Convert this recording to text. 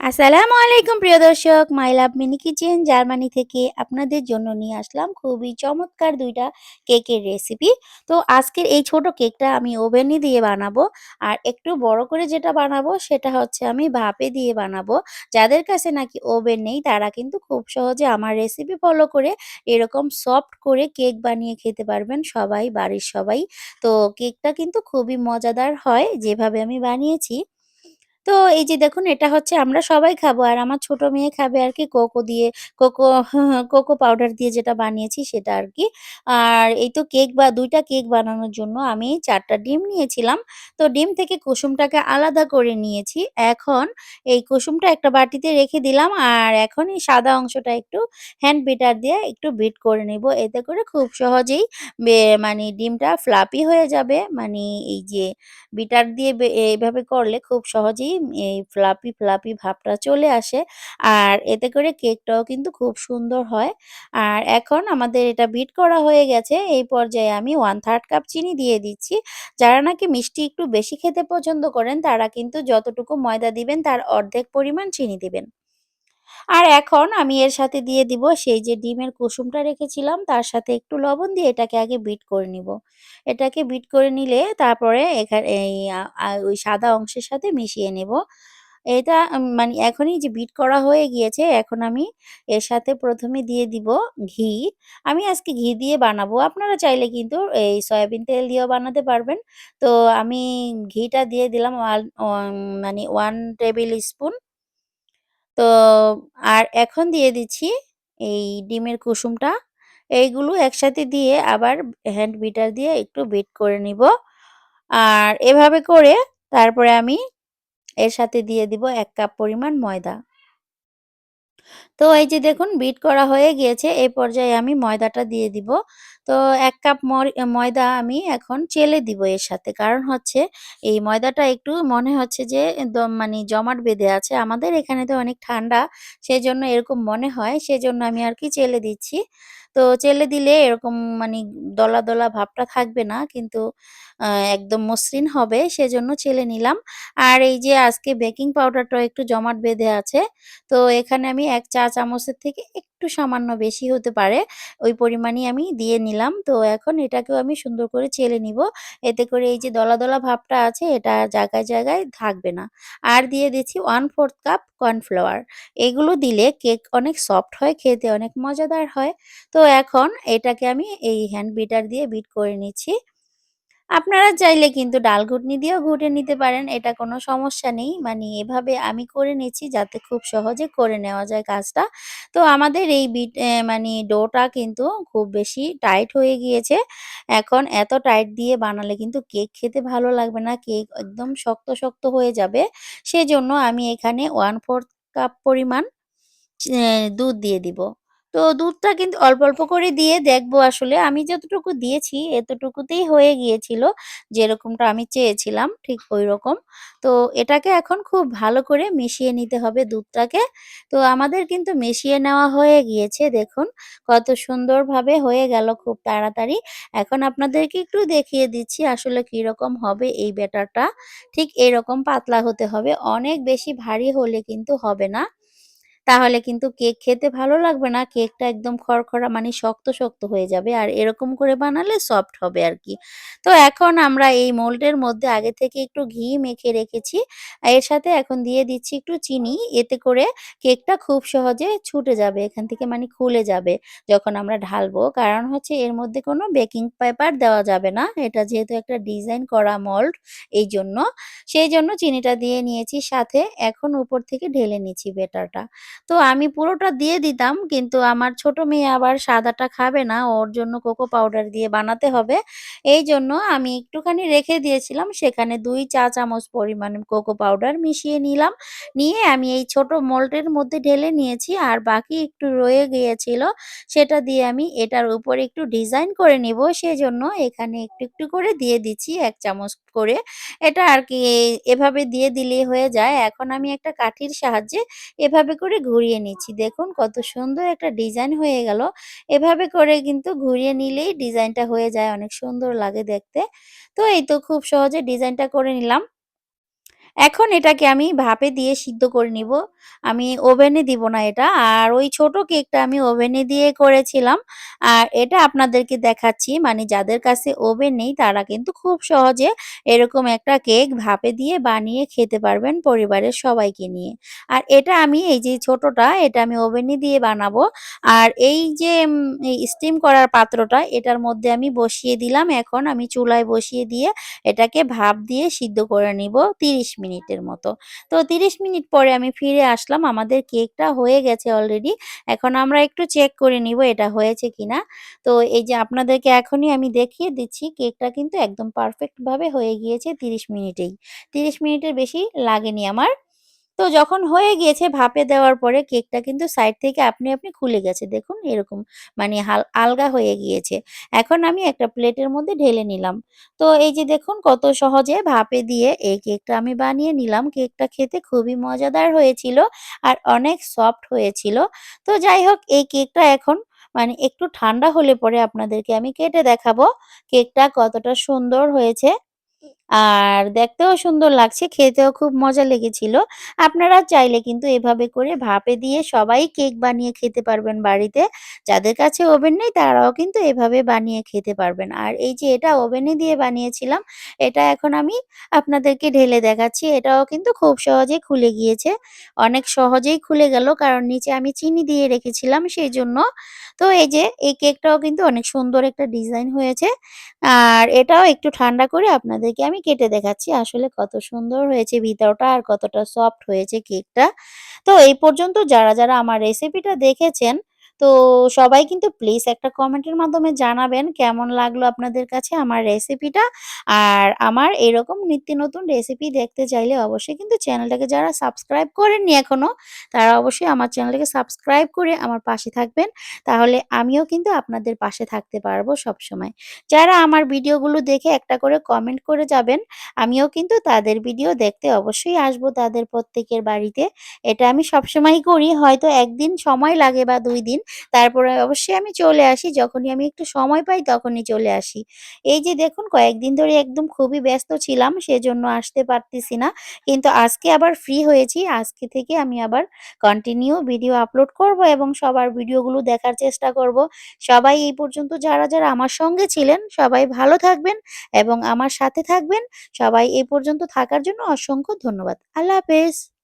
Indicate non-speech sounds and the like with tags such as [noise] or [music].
আসসালামু আলাইকুম, প্রিয় দর্শক। My love mini kitchen Germany থেকে আপনাদের জন্য নিয়ে আসলাম খুবই চমৎকার দুইটা কেকের রেসিপি তো আজকের এই ছোট কেকটা আমি ওভেনে দিয়ে বানাবো, আর একটু বড় করে যেটা বানাবো সেটা হচ্ছে আমি ভাপে দিয়ে বানাবো। যাদের কাছে নাকি ওভেন নেই, তারা কিন্তু খুব সহজে আমার রেসিপি ফলো করে এরকম সফট করে কেক বানিয়ে খেতে পারবেন সবাই, বাড়ির সবাই। তো কেকটা কিন্তু খুবই মজাদার হয়, যেভাবে আমি বানিয়েছি। তো এই যে দেখুন, এটা হচ্ছে আমরা সবাই খাব। আর আমার ছোট মেয়ে খাবে আর কি কোকো দিয়ে, কোকো [laughs] কোকো পাউডার দিয়ে যেটা বানিয়েছি সেটা আর কি আর এই তো কেক বা, দুইটা কেক বানানোর জন্য আমি চারটা ডিম নিয়েছিলাম। তো ডিম থেকে কুসুমটাকে আলাদা করে নিয়েছি। এখন এই কুসুমটা একটা বাটিতে রেখে দিলাম। আর এখন এই সাদা অংশটা একটু হ্যান্ড বিটার দিয়ে একটু বিট করে নিব। এতে করে খুব সহজেই মানে ডিমটা ফ্লাপি হয়ে যাবে। মানে এই যে বিটার দিয়ে বে, এভাবে করলে খুব সহজেই এই ফ্লাপি, ফ্লাপি ভাবটা চলে আসে। আর এতে করে কেকটাও কিন্তু খুব সুন্দর হয়। আর এখন আমাদের এটা বিট করা হয়ে গেছে। এই পর্যায়ে আমি 1/3 কাপ চিনি দিয়ে দিচ্ছি। যারা নাকি মিষ্টি একটু বেশি খেতে পছন্দ করেন তারা কিন্তু যতটুকু ময়দা দিবেন তার অর্ধেক পরিমাণ চিনি দিবেন। আর এখন আমি এর সাথে দিয়ে দিব সেই যে ডিমের কুসুমটা রেখেছিলাম, তার সাথে একটু লবণ দিয়ে এটাকে আগে বিট করে নিব। এটাকে বিট করে নিলে তারপরে এখানে, এই ওই সাদা অংশের সাথে মিশিয়ে নেব। এটা মানে এখনই যে বিট করা হয়ে গিয়েছে, এখন আমি এর সাথে প্রথমে দিয়ে দিব ঘি। আমি আজকে ঘি দিয়ে বানাবো। আপনারা চাইলে কিন্তু এই সয়াবিন তেল দিয়েও বানাতে পারবেন। তো আমি ঘিটা দিয়ে দিলাম ওয়ান মানে 1 টেবিল স্পুন। তো আর এখন দিয়ে দিচ্ছি এই ডিমের কুসুমটা। এইগুলো একসাথে দিয়ে আবার হ্যান্ড বিটার দিয়ে একটু বিট করে নিব। আর এভাবে করে তারপরে আমি এর সাথে দিয়ে দিব এক কাপ পরিমাণ ময়দা। তো এই যে দেখুন বিট করা হয়ে গিয়েছে। এই পর্যায়ে আমি ময়দাটা দিয়ে দিব। তো এক কাপ ময়দা আমি এখন চেলে দিব এর সাথে। কারণ হচ্ছে এই ময়দাটা একটু মনে হচ্ছে যে মানে জমাট বেঁধে আছে। আমাদের এখানে তো অনেক ঠান্ডা, সেজন্য এরকম মনে হয়। সেজন্য আমি আর কি চেলে দিচ্ছি। তো চেলে দিলে এরকম মানে দলা, দলা ভাবটা থাকবে না। কিন্তু একদম মসৃণ হবে সেজন্য চেলে নিলাম। আর এই যে আজকে বেকিং পাউডারটা একটু জমাট বেঁধে আছে। তো এখানে আমি এক চা চামচের থেকে একটু সামান্য বেশি হতে পারে। ওই পরিমাণই আমি দিয়ে নিলাম। তো এখন এটাকেও আমি সুন্দর করে চেলে নিব। এতে করে এই যে দলা, দলা ভাবটা আছে এটা জায়গায়, জায়গায় থাকবে না। আর দিয়ে দিচ্ছি 1/4 কাপ কর্নফ্লাওয়ার। এগুলো দিলে কেক অনেক সফট হয়, খেতে অনেক মজাদার হয়। তো এখন এটাকে আমি এই হ্যান্ড বিটার দিয়ে বিট করে নিচ্ছি। আপনারা চাইলে কিন্তু ডাল ঘুটনি দিয়েও ঘুটে নিতে পারেন। এটা কোনো সমস্যা নেই। মানে এভাবে আমি করে নিচ্ছি যাতে খুব সহজে করে নেওয়া যায় কাজটা। তো আমাদের এই বিট মানে ডোটা কিন্তু খুব বেশি টাইট হয়ে গিয়েছে। এখন এত টাইট দিয়ে বানালে কিন্তু কেক খেতে ভালো লাগবে না। কেক একদম শক্ত, শক্ত হয়ে যাবে। সেজন্য আমি এখানে 1/4 কাপ পরিমাণ দুধ দিয়ে দিব। তো দুধটা কিন্তু অল্প, অল্প করে দিয়ে দেখব আসলে আমি যতটুকু দিয়েছি এতটুকুতেই হয়ে গিয়েছিল। যেরকমটা আমি চেয়েছিলাম ঠিক ঐরকম। তো এটাকে এখন খুব ভালো করে মিশিয়ে নিতে হবে দুধটাকে। তো আমাদের কিন্তু মিশিয়ে নেওয়া হয়ে গিয়েছে দেখুন কত সুন্দরভাবে হয়ে গেল খুব তাড়াতাড়ি। এখন আপনাদেরকে একটু দেখিয়ে দিচ্ছি আসলে কীরকম হবে এই ব্যাটারটা। ঠিক এরকম পাতলা হতে হবে। অনেক বেশি ভারী হলে কিন্তু হবে না। তাহলে কিন্তু কেক খেতে ভালো লাগবে না। কেকটা একদম খরখরা মানে শক্ত, শক্ত হয়ে যাবে। আর এরকম করে বানালে সফট হবে আর কি তো এখন আমরা এই মোল্ডের মধ্যে আগে থেকে একটু ঘি মেখে রেখেছি। এর সাথে এখন দিয়ে দিচ্ছি একটু চিনি। এতে করে কেকটা খুব সহজে ছুটে যাবে। এখান থেকে মানে খুলে যাবে যখন আমরা ঢালবো। কারণ হচ্ছে এর মধ্যে কোনো বেকিং পেপার দেওয়া যাবে না। এটা যেহেতু একটা ডিজাইন করা মোল্ড সেই জন্য চিনিটা দিয়ে নিয়েছি সাথে। এখন উপর থেকে ঢেলে নিচ্ছি ব্যাটারটা। তো আমি পুরোটা দিয়ে দিতাম কিন্তু আমার ছোট মেয়ে আবার সাদাটা খাবে না। ওর জন্য কোকো পাউডার দিয়ে বানাতে হবে। এই জন্য আমি একটুখানি রেখে দিয়েছিলাম। সেখানে দুই চা চামচ পরিমাণ কোকো পাউডার মিশিয়ে নিলাম। নিয়ে আমি এই ছোট মোল্ডের মধ্যে ঢেলে নিয়েছি। আর বাকি একটু রয়ে গিয়েছিল সেটা দিয়ে আমি এটার উপরে একটু ডিজাইন করে নিব। সেজন্য এখানে একটু, একটু করে দিয়ে দিচ্ছি ১ চামচ করে। এটা আর কি এভাবে দিয়ে দিলেই হয়ে যায়। এখন আমি একটা কাঠির সাহায্যে এভাবে করে ঘুরিয়ে নিচ্ছি। দেখুন কত সুন্দর একটা ডিজাইন হয়ে গেল। এভাবে করে কিন্তু ঘুরিয়ে নিলেই ডিজাইনটা হয়ে যায়, অনেক সুন্দর লাগে দেখতে। তো এই তো খুব সহজে ডিজাইনটা করে নিলাম। এখন এটাকে আমি ভাপে দিয়ে সিদ্ধ করে নিব। আমি ওভেনে দিব না এটা। আর ওই ছোট কেকটা আমি ওভেনে দিয়ে করেছিলাম। আর এটা আপনাদেরকে দেখাচ্ছি মানে যাদের কাছে ওভেন নেই, তারা কিন্তু খুব সহজে এরকম একটা কেক ভাপে দিয়ে বানিয়ে খেতে পারবেন পরিবারের সবাইকে নিয়ে। আর এটা আমি এই যে ছোটটা, এটা আমি ওভেনে দিয়ে বানাবো। আর এই যে স্টিম করার পাত্রটা, এটার মধ্যে আমি বসিয়ে দিলাম। এখন আমি চুলায় বসিয়ে দিয়ে এটাকে ভাপ দিয়ে সিদ্ধ করে নিব ৩০ মিনিটের মতো। তো ৩০ মিনিট পরে আমি ফিরে আসলাম। আমাদের কেকটা হয়ে গেছে অলরেডি। এখন আমরা একটু চেক করে নিব এটা হয়েছে কিনা। তো এই যে আপনাদেরকে এখনই আমি দেখিয়ে দিচ্ছি, কেকটা কিন্তু একদম পারফেক্টভাবে হয়ে গিয়েছে ৩০ মিনিটেই। ৩০ মিনিটের বেশি লাগেনি আমার। তো যখন হয়ে গিয়েছে ভাপে দেওয়ার পরে কেকটা কিন্তু সাইড থেকে আপনি, আপনি খুলে গেছে। দেখুন এরকম মানে হাল আলগা হয়ে গিয়েছে। এখন আমি একটা প্লেটের মধ্যে ঢেলে নিলাম। তো এই যে দেখুন কত সহজে ভাপে দিয়ে এই কেকটা আমি বানিয়ে নিলাম। কেকটা খেতে খুবই মজাদার হয়েছিল আর অনেক সফট হয়েছিল। তো যাই হোক এই কেকটা এখন মানে একটু ঠান্ডা হলে পরে আপনাদেরকে আমি কেটে দেখাবো কেকটা কতটা সুন্দর হয়েছে। আর দেখতেও সুন্দর লাগছে, খেতেও খুব মজা লেগেছিল। আপনারা চাইলে কিন্তু এভাবে করে ভাপে দিয়ে সবাই কেক বানিয়ে খেতে পারবেন বাড়িতে। যাদের কাছে ওভেন নেই তারাও কিন্তু এভাবে বানিয়ে খেতে পারবেন। আর এই যে এটা ওভেনে দিয়ে বানিয়েছিলাম, এটা এখন আমি আপনাদেরকে ঢেলে দেখাচ্ছি। এটাও কিন্তু খুব সহজেই খুলে গিয়েছে। অনেক সহজেই খুলে গেল কারণ নিচে আমি চিনি দিয়ে রেখেছিলাম সেই জন্য তো এই যে এই কেকটাও কিন্তু অনেক সুন্দর একটা ডিজাইন হয়েছে। আর এটাও একটু ঠান্ডা করে আপনাদেরকে আমি কেটে দেখাচ্ছি আসলে কত সুন্দর হয়েছে ভিতরটা আর কতটা সফট হয়েছে কেকটা। তো এই পর্যন্ত যারা, যারা আমার রেসিপিটা দেখেছেন তো সবাই কিন্তু প্লিজ একটা কমেন্টের মাধ্যমে জানাবেন কেমন লাগল আপনাদের কাছে আমার রেসিপিটা। আর আমার এরকম নিত্য নতুন রেসিপি দেখতে চাইলে অবশ্যই কিন্তু চ্যানেলটাকে যারা সাবস্ক্রাইব করেননি এখনও তারা অবশ্যই আমার চ্যানেলটাকে সাবস্ক্রাইব করে আমার পাশে থাকবেন। তাহলে আমিও কিন্তু আপনাদের পাশে থাকতে পারব সবসময়। যারা আমার ভিডিওগুলো দেখে একটা করে কমেন্ট করে যাবেন, আমিও কিন্তু তাদের ভিডিও দেখতে অবশ্যই আসব তাদের প্রত্যেকের বাড়িতে। এটা আমি সবসময়ই করি। হয়তো একদিন সময় লাগে বা দুই দিন। তারপরে অবশ্যই আমি চলে আসি। যখনই আমি একটু সময় পাই তখনই চলে আসি। এই যে দেখুন কয়েকদিন ধরে একদম খুবই ব্যস্ত ছিলাম সেজন্য আসতে পারতেছি না। কিন্তু আজকে আবার ফ্রি হয়েছি। আজকে থেকে আমি আবার কন্টিনিউ ভিডিও আপলোড করব এবং সবার ভিডিওগুলো দেখার চেষ্টা করব। সবাই এই পর্যন্ত যারা, যারা আমার সঙ্গে ছিলেন সবাই ভালো থাকবেন এবং আমার সাথে থাকবেন। সবাই এই পর্যন্ত থাকার জন্য অসংখ্য ধন্যবাদ। আল্লাহ হাফেজ।